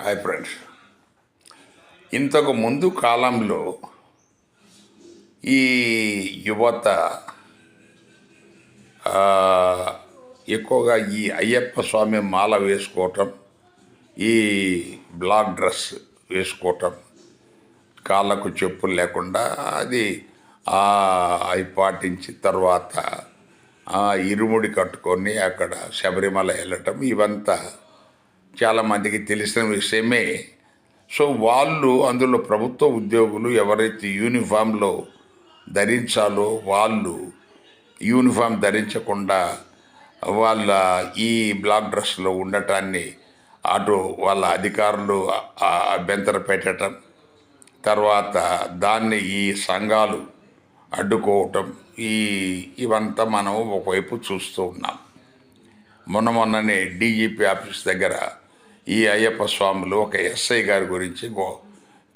Hi friends. ఇంతకు ముందు కాలంలో ఈ యువత ఎక్కువగా ఈ అయ్యప్ప స్వామి మాల వేసుకోవటం ఈ బ్లాక్ డ్రెస్ వేసుకోవటం కాళ్ళకు చెప్పులు లేకుండా అది అవి పాటించి తర్వాత ఆ ఇరుముడి కట్టుకొని అక్కడ శబరిమల వెళ్ళటం ఇవంతా చాలామందికి తెలిసిన విషయమే. సో వాళ్ళు అందులో ప్రభుత్వ ఉద్యోగులు ఎవరైతే యూనిఫామ్లో ధరించాలో వాళ్ళు యూనిఫామ్ ధరించకుండా వాళ్ళ ఈ బ్లాక్ డ్రెస్లో ఉండటాన్ని అటు వాళ్ళ అధికారులు అభ్యంతర పెట్టడం తర్వాత దాన్ని ఈ సంఘాలు అడ్డుకోవటం ఈ ఇవంతా మనం ఒకవైపు చూస్తూ ఉన్నాం. మొన్న మొన్ననే డీజీపీ ఆఫీస్ దగ్గర ఈ అయ్యప్ప స్వాములు ఒక ఎస్ఐ గారి గురించి గో-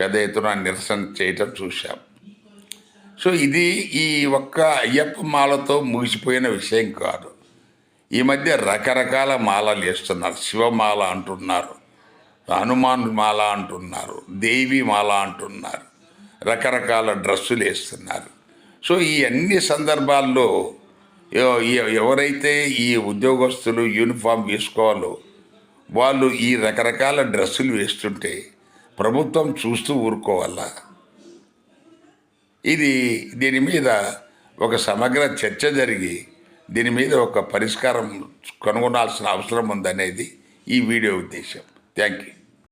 పెద్ద ఎత్తున నిరసన చేయటం చూశాం. సో ఇది ఈ ఒక్క అయ్యప్ప మాలతో ముగిసిపోయిన విషయం కాదు. ఈ మధ్య రకరకాల మాలలు వేస్తున్నారు. శివమాల అంటున్నారు హనుమాన్ మాల అంటున్నారు దేవి మాల అంటున్నారు రకరకాల డ్రెస్సులు వేస్తున్నారు. సో ఈ అన్ని సందర్భాల్లో ఎవరైతే ఈ ఉద్యోగస్తులు యూనిఫామ్ వేసుకోవాలో వాళ్ళు ఈ రకరకాల డ్రెస్సులు వేస్తుంటే ప్రభుత్వం చూస్తూ ఊరుకోవాలా? ఇది దీని మీద ఒక సమగ్ర చర్చ జరిగి దీని మీద ఒక పరిష్కారం కనుగొనాల్సిన అవసరం ఉందనేది ఈ వీడియో ఉద్దేశం. Thank you.